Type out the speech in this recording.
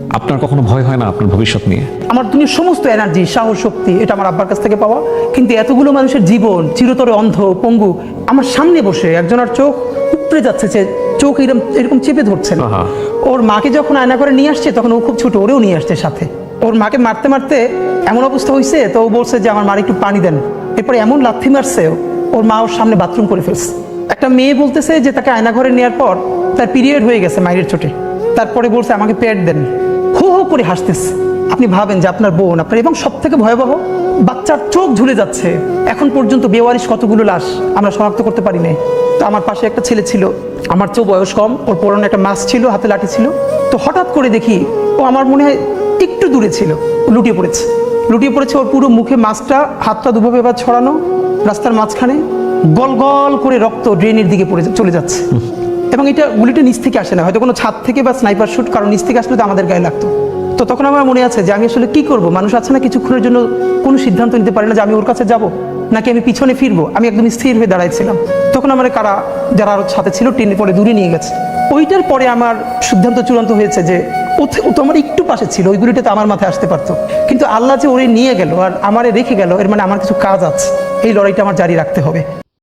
আপনার কখনো ভয় হয় না আপনার ভবিষ্যৎ নিয়ে? আমার দুনিয়ার সমস্ত এনার্জি সাহস শক্তি এটা আমার আব্বার কাছ থেকে পাওয়া। কিন্তু এতগুলো মানুষের জীবন চিরতরে অন্ধ পঙ্গু আমার সামনে বসে একজনের চোখ উপড়ে যাচ্ছে যে চোখ এরকম এরকম চেপে ধরছেন আহা। ওর মাকে যখন আয়না করে নিয়ে আসছে তখন ও খুব ছোট ওরেও নিয়ে আসছে সাথে। ওর মাকে মারতে মারতে এমন অবস্থা হয়েছে তো ও বলছে যে আমার মার একটু পানি দেন। এরপরে এমন লাথি মারছে ওর মা ওর সামনে বাথরুম করে ফেলছে। একটা মেয়ে বলতেছে যে তাকে আয়না ঘরে নেওয়ার পর তার পিরিয়ড হয়ে গেছে মায়ের চোটে। তারপরে বলছে আমাকে পেট দেন। হো হো করে হাসতেছে। আপনি ভাবেন যে আপনার বোন, আপনার এবং সব থেকে ভয়াবহ, বাচ্চার চোখ ঝুলে যাচ্ছে। এখন পর্যন্ত বেওয়ারিশ কতগুলো লাশ আমরা শনাক্ত করতে পারি নাই। তো আমার পাশে একটা ছেলে ছিল। আমার চেয়েও বয়স কম। ওর পরনে একটা মাছ ছিল, হাতে লাঠি ছিল। তো হঠাৎ করে দেখি, ও আমার মনে হয় একটু দূরে ছিল। লুটিয়ে পড়েছে। লুটিয়ে পড়েছে ওর পুরো মুখে মাছটা হাতটা দুভাবে এবার ছড়ানো, রাস্তার মাঝখানে গল গল করে রক্ত ড্রেনের দিকে পড়ে চলে যাচ্ছে। এবং এটা গুলিটা নিচ থেকে আসে না। হয়তো কোনো ছাদ থেকে বা স্নাইপার শুট কারণ নিচ থেকে আসলে তো আমাদের গায়ে লাগতো। তো তখন আমার মনে আছে যে আমি আসলে কি করব? মানুষ আছে না কিছুক্ষণের জন্য কোনো সিদ্ধান্ত নিতে পারে না যে আমি ওর কাছে যাব, নাকি আমি পিছনে ফিরবো? আমি একদম স্থির হয়ে দাঁড়াইছিলাম। তখন আমার কারা, যারা আরও সাথে ছিল, টেনে পরে দূরে নিয়ে গেছে। ওইটার পরে আমার সিদ্ধান্ত চূড়ান্ত হয়েছে যে ও তো আমার একটু পাশে ছিল, ওই গুলিটা তো আমার মাথায় আসতে পারতো। কিন্তু আল্লাহ যে ওরে নিয়ে গেল আর আমারে রেখে গেল, এর মানে আমার কিছু কাজ আছে। এই লড়াইটা আমার জারি রাখতে হবে।